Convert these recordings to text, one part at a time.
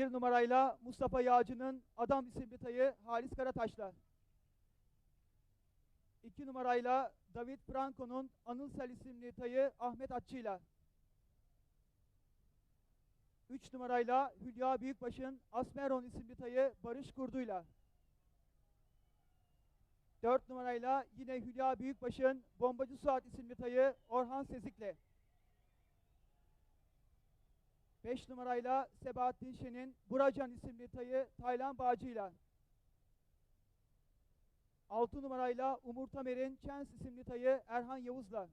Bir numarayla Mustafa Yağcı'nın Adam isimli tayı Halis Karataş'la. İki numarayla David Franco'nun Anılsel isimli tayı Ahmet Atçı'yla. Üç numarayla Hülya Büyükbaş'ın Asmeron isimli tayı Barış Kurdu'yla. Dört numarayla yine Hülya Büyükbaş'ın Bombacı Suat isimli tayı Orhan Sezik'le. 5 numarayla Sebahattin Şen'in Buracan isimli tayı Taylan Bağcı'yla. 6 numarayla Umur Tamer'in Chance isimli tayı Erhan Yavuz'la.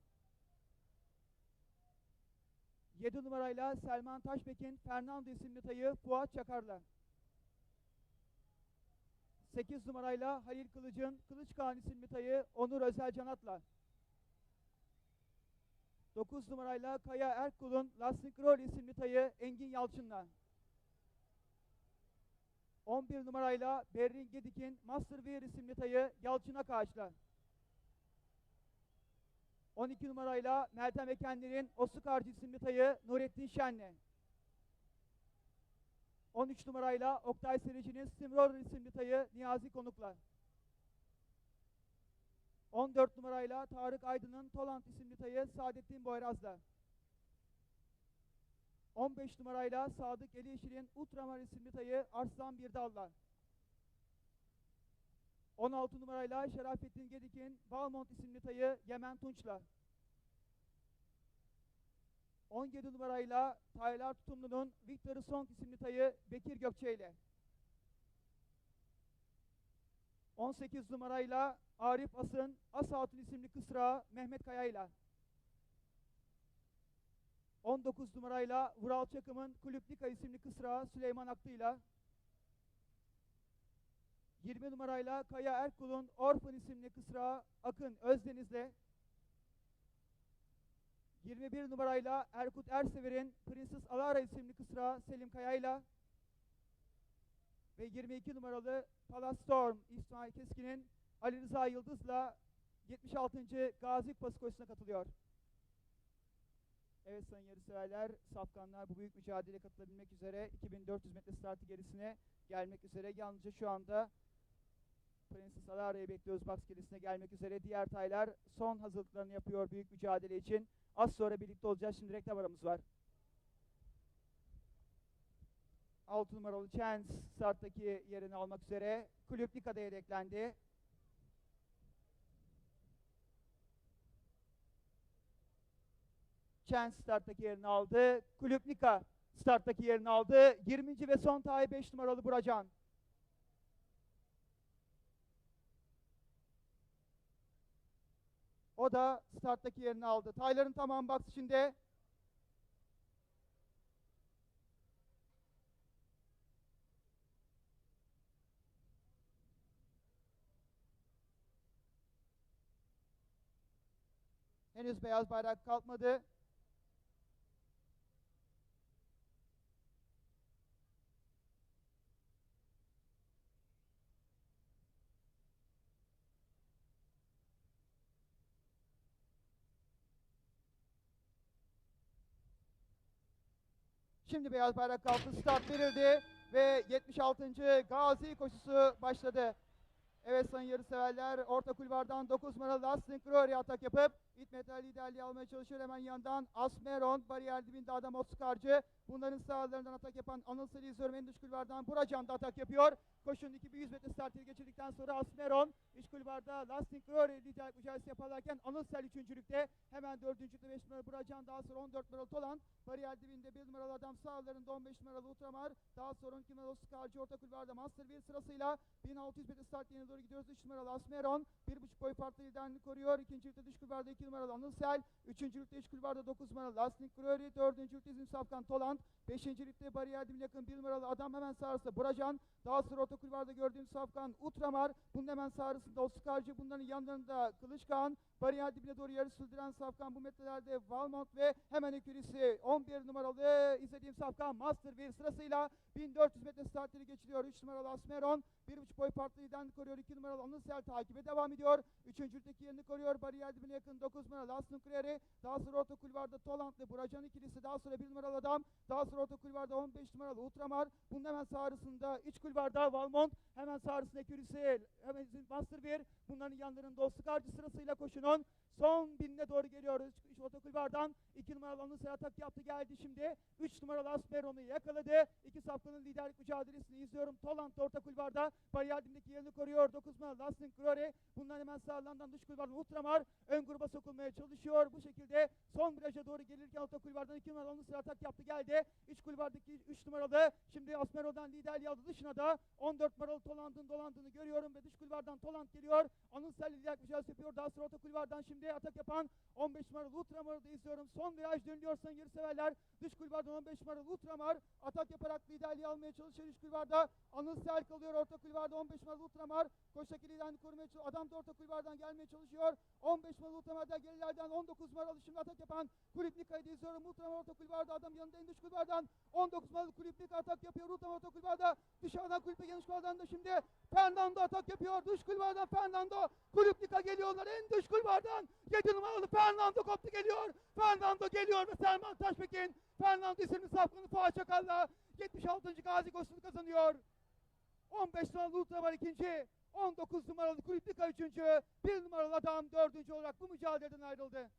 7 numarayla Selman Taşbek'in Fernando isimli tayı Fuat Çakar'la. 8 numarayla Halil Kılıç'ın Kılıç Kağan isimli tayı Onur Özel Canat'la. 9 numarayla Kaya Erkul'un Lasting Roll isimli tayı Engin Yalçın'la. 11 numarayla Berrin Gedik'in Master Wear isimli tayı Yalçın Akaç'la. 12 numarayla Meltem Ekenler'in Osukarcı isimli tayı Nurettin Şen'le. 13 numarayla Oktay Serici'nin Steamroller isimli tayı Niyazi Konuk'la. 14 numarayla Tarık Aydın'ın Tolant isimli tayı Saadettin Boyraz'la. 15 numarayla Sadık Eliyeşil'in Ultramar isimli tayı Arslan Birdal'la. 16 numarayla Şerafettin Gedik'in Balmont isimli tayı Yemen Tunç'la. 17 numarayla Taylar Tutumlu'nun Victor Song isimli tayı Bekir Gökçe ile. 18 numarayla Arif As'ın As Hatun isimli kısrağı Mehmet Kaya ile. 19 numarayla Vural Çakım'ın Kulüplika isimli kısrağı Süleyman Aklı ile. 20 numarayla Kaya Erkul'un Orphan isimli kısrağı Akın Özdeniz'le. 21 numarayla Erkut Ersever'in Princess Alara isimli kısrağı Selim Kaya'yla ve 22 numaralı Palace Storm İsmail Keskin'in Ali Rıza Yıldız'la 76. Gazi Kupası koşusuna katılıyor. Evet sayın yarışseverler, safkanlar bu büyük mücadeleye katılabilmek üzere 2400 metre startı gerisine gelmek üzere. Yalnızca şu anda Princess Alara'yı bekliyoruz box gerisine gelmek üzere. Diğer taylar son hazırlıklarını yapıyor büyük mücadele için. Az sonra birlikte olacağız. Şimdi reklam aramız var. 6 numaralı Chance starttaki yerini almak üzere. Kulüp Lika'da yedeklendi. Chance starttaki yerini aldı. Kulüp Lika starttaki yerini aldı. 20. ve son tay 5 numaralı Buracan. O da starttaki yerini aldı. Tayların tamam box içinde. Henüz beyaz bayrak kalkmadı. Şimdi beyaz bayrak kalktı, start verildi ve 76. Gazi koşusu başladı. Evet sayın yarışseverler, orta kulvardan 9 numaralı Lasting Glory atak yapıp İtmetal liderliği almaya çalışıyor. Hemen yandan Asmeron, bariyer dibinde adam Oskarcı. Bunların sağlarından atak yapan Anıl Sarı izliyorum. En dış kulvardan Buracan da atak yapıyor. Koşunun 2100 metre startı geçirdikten sonra Asmeron iç kulvarda Lasting Glory liderlik mücadelesi yaparlarken Anıl Sel üçüncülükte. Hemen dördüncülükte 5 numaralı Buracan daha sonra 14 numaralı Tolan. Bariyer dibinde 1 numaralı adam sağlarında 15 numaralı Ultramar. Daha sonra 12 numaralı Oskarcı orta kulvarda Masterville sırasıyla 1600 metre start yerine doğru gidiyoruz. 3 numaralı Asmeron 1.5 boy farklı liderliğini koruyor. İkincilikte dış kulvarda 2 numaralı Anılsel. Üçüncülükte iç kulvarda 9 numaralı Lasting Glory. Dördüncülükte İzmir Safkan Toland. Beşincilikte bariyer dibine yakın 1 numaralı adam hemen sağrısı Buracan. Daha sonra orta kulvarda gördüğümüz Safkan Utramar. Bunun hemen sağrısında Oskarcı. Bunların yanlarında Kılıçkan. Bariyer dibine doğru yarı sürdüren Safkan bu metrelerde Valmont ve hemen ekürisi 11 numaralı İzzet istediğim safkan Master 1 sırasıyla 1400 metre startını geçiriyor. 3 numaralı Asmeron 1.5 boy farklı liderini koruyor. 2 numaralı Anınsel takibe devam ediyor. Üçüncülükteki yerini koruyor. Bariyer dibine yakın 9 numaralı Aslan Kriyeri. Daha sonra orta kulvarda Tolandlı Buracan ikilisi. Daha sonra 1 numaralı adam. Daha sonra orta kulvarda 15 numaralı Ultramar. Bunun hemen sağ arasında iç kulvarda Valmont. Hemen sağ arasında Ekürisi. Hemen Master 1. Bunların yanlarında o Skarcı sırasıyla koşunun. Son binine doğru geliyoruz. İç orta kulvardan 2 numaralı Anınsel atak yaptı geldi şimdi. 3 numaralı Asperon'u yakaladı. İki safkanın liderlik mücadelesini izliyorum. Toland da orta kulvarda. Bariyer dibindeki yerini koruyor. 9 numaralı Lasting Glory. Bundan hemen sağlarından dış kulvardan Ultramar ön gruba sokulmaya çalışıyor. Bu şekilde son viraja doğru gelirken orta kulvardan 2 numaralı Anınsel atak yaptı geldi. İç kulvardaki 3 numaralı şimdi Asperon'dan liderliği aldı. Dışına da 14 numaralı Toland'ın dolandığını görüyorum ve dış kulvardan Toland geliyor. Anınsel liderlik mücadelesi yapıyor. Daha sonra orta kulvardan şimdi atak yapan 15 numaralı Ultramar'ı da izliyorum. Son viraj dönüyor sayın yarışseverler. Dış kulvardan 15 numaralı Ultramar atak yaparak liderliği almaya çalışıyor. İç kulvarda Anınsel kalıyor. Orta kulvarda 15 numaralı Ultramar koştaki liderliğini korumaya çalışıyor. Adam da orta kulvardan gelmeye çalışıyor. 15 numaralı Ultramar'da gerilerden 19 numaralı şimdi atak yapan Kulüpnika'yı da izliyorum. Ultramar orta kulvarda adam yanında en dış kulvardan 19 numaralı Kulüpnika atak yapıyor. Ultramar orta kulvarda dışarıdan Kulüpnika yanlış kulvardan da şimdi Fernando atak yapıyor. Dış kulvardan Fernando Kulüpnika geliyorlar. En dış kulvardan 7 numaralı Fernando koptu geliyor. Fernando geliyor ve Selman Taşpekin Fernando isimli safkanı Fuat Çakal'la 76. Gazi koşusunu kazanıyor. 15 numaralı Ultramar ikinci. 19 numaralı Kulüpnika üçüncü. 1 numaralı adam dördüncü olarak bu mücadeleden ayrıldı.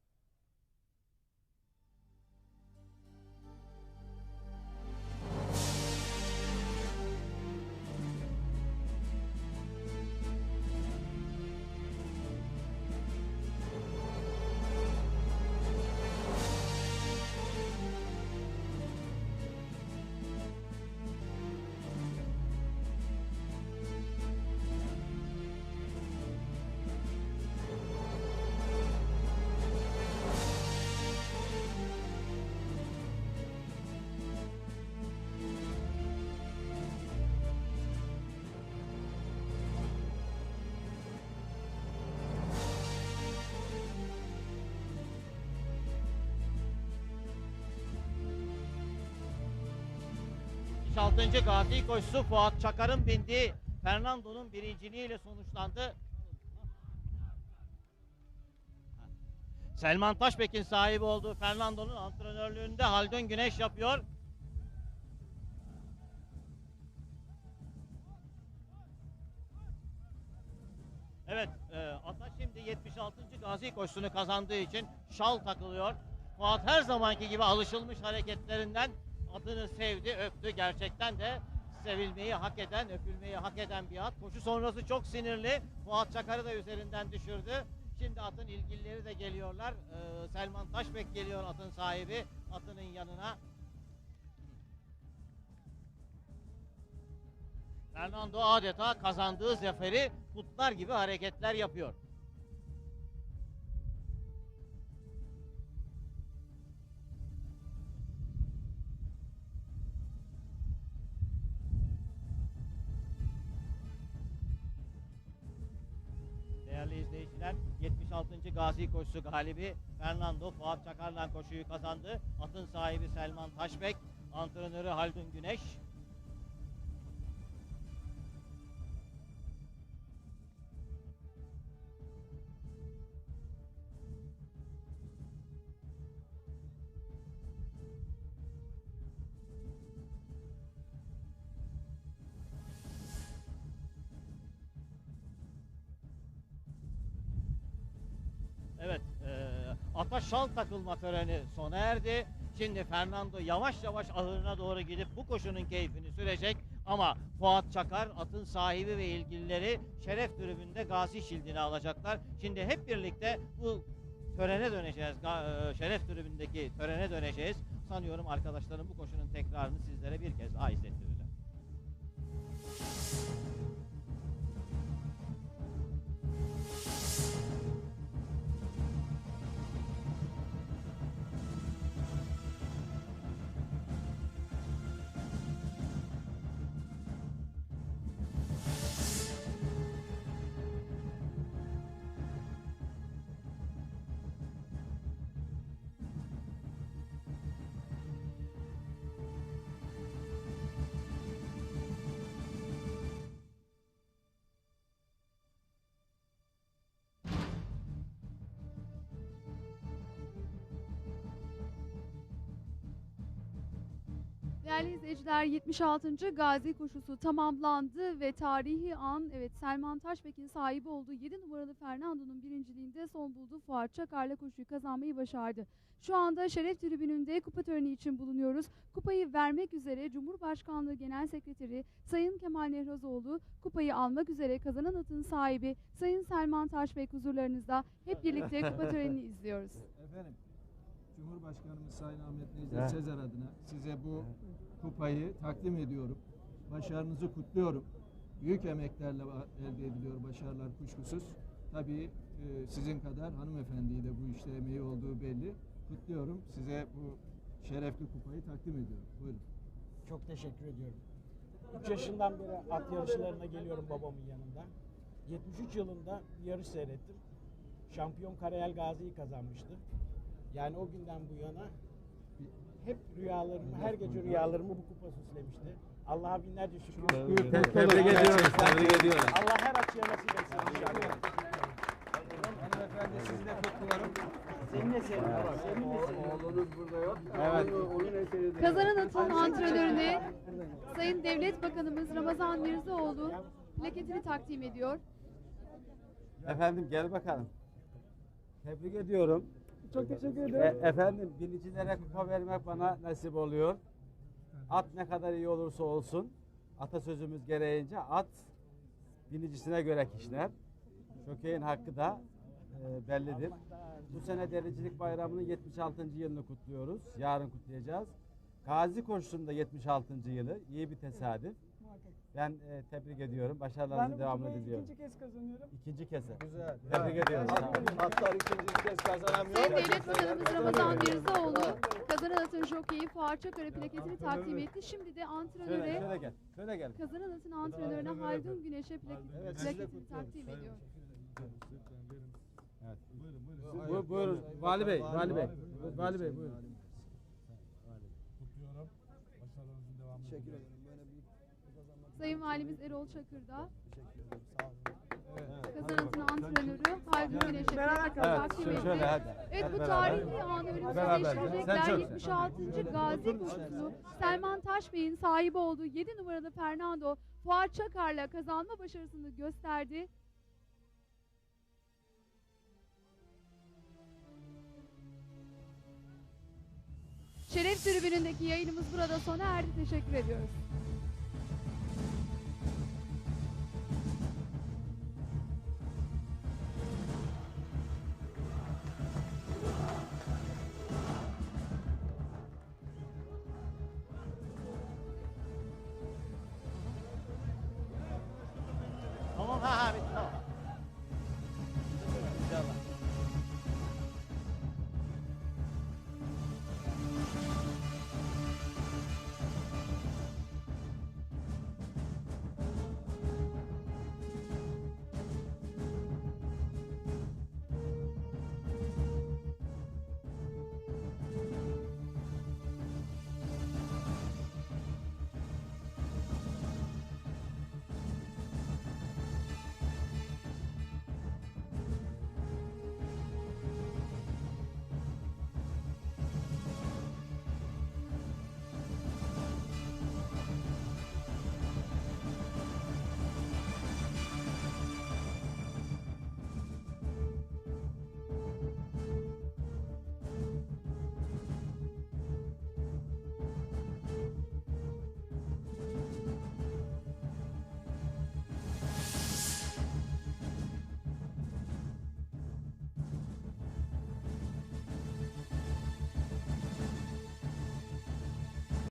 Hı. 6. Gazi koşusu Fuat Çakar'ın bindiği Fernando'nun birinciliğiyle sonuçlandı. Selman Taşbek'in sahibi olduğu Fernando'nun antrenörlüğünde Haldun Güneş yapıyor. Evet, e, ata şimdi 76. Gazi koşusunu kazandığı için şal takılıyor. Fuat her zamanki gibi alışılmış hareketlerinden adını sevdi, öptü. Gerçekten de sevilmeyi hak eden, öpülmeyi hak eden bir at. Koşu sonrası çok sinirli. Fuat Çakar'ı da üzerinden düşürdü. Şimdi atın ilgilileri de geliyorlar. Ee, Selman Taşbek geliyor atın sahibi atının yanına. Fernando adeta kazandığı zaferi kutlar gibi hareketler yapıyor. Gazi koşusu galibi Fernando Fuat Çakar'la koşuyu kazandı. Atın sahibi Selman Taşbek, antrenörü Haldun Güneş. Evet, e, ata takılma töreni sona erdi. Şimdi Fernando yavaş yavaş ahırına doğru gidip bu koşunun keyfini sürecek. Ama Fuat Çakar atın sahibi ve ilgilileri şeref tribünde Gazi Şildi'ni alacaklar. Şimdi hep birlikte bu törene döneceğiz. E, Şeref tribündeki törene döneceğiz. Sanıyorum arkadaşlarım bu koşunun tekrarını sizlere bir kez daha izlettirirler. Değerli izleyiciler 76. Gazi koşusu tamamlandı ve tarihi an evet Selman Taşbek'in sahibi olduğu 7 numaralı Fernando'nun birinciliğinde son bulduğu Fuat Çakar'la koşuyu kazanmayı başardı. Şu anda şeref tribününde kupa töreni için bulunuyoruz. Kupayı vermek üzere Cumhurbaşkanlığı Genel Sekreteri Sayın Kemal Nehrazoğlu kupayı almak üzere kazanan atın sahibi Sayın Selman Taşbek huzurlarınızda hep birlikte kupa törenini izliyoruz. Efendim, Cumhurbaşkanımız Sayın Ahmet Necdet Sezer adına size bu kupayı takdim ediyorum. Başarınızı kutluyorum. Büyük emeklerle elde ediliyor başarılar kuşkusuz. Tabii e, sizin kadar hanımefendiyi de bu işte emeği olduğu belli. Kutluyorum. Size bu şerefli kupayı takdim ediyorum. Buyurun. Çok teşekkür ediyorum. 3 yaşından beri at yarışlarına geliyorum babamın yanında. 73 yılında yarış seyrettim. Şampiyon Karayel Gazi'yi kazanmıştı. Yani o günden bu yana hep rüyalarımı, her gece rüyalarımı bu kupa süslemişti. Allah'a binlerce şükür. Büyük Tebrik ediyoruz, tebrik ediyoruz. Allah her açıya nasip etsin inşallah. Hanımefendi sizi de kutluyorum. Senin eserin baba, senin eserin. Oğlunuz burada yok. Evet. Onun eseri Kazanan atın antrenörüne Sayın Devlet Bakanımız Ramazan Mirzaoğlu plaketini takdim ediyor. Efendim gel bakalım. Tebrik ediyorum. Çok teşekkür E, efendim binicilere kupa vermek bana nasip oluyor. At ne kadar iyi olursa olsun atasözümüz gereğince at binicisine göre kişiler. Şokeyin hakkı da e, bellidir. Bu sene Dericilik Bayramı'nın 76. yılını kutluyoruz. Yarın kutlayacağız. Gazi koşusunda 76. yılı. İyi bir tesadüf. Ben e, tebrik ediyorum. Başarılarınızın devamını diliyorum. ikinci kez kazanıyorum. İkinci kez. Güzel. Tebrik ediyorum. Sağ olun. Atlar ikinci kez kazanamıyor. Sayın Devlet Bakanımız Ramazan Mirzaoğlu kazanan atın jokeyi Fuat Çakar'a plaketini takdim etti. Şimdi de Şöyle, antrenöre şöyle gel. Şöyle gel. kazanan atın antrenörüne Haldun Güneş'e plak- plaketini takdim ediyor. Bu, buyurun. Vali Bey, Vali Bey. Vali Bey buyurun. Teşekkür ederim. Sayın Valimiz Erol Çakır'da antrenörü Haldun Güneş'e plaketini Evet, takdim şöyle, etti. şöyle hadi. Evet bu Beraber. tarihi anı önümüzde Beraber. Sen değiştirecekler. çok- 76. Gazi koşusunu Selman Taşbey'in sahibi olduğu 7 numaralı Fernando Fuat Çakar'la kazanma başarısını gösterdi. Şeref tribünündeki yayınımız burada sona erdi. Teşekkür ediyoruz.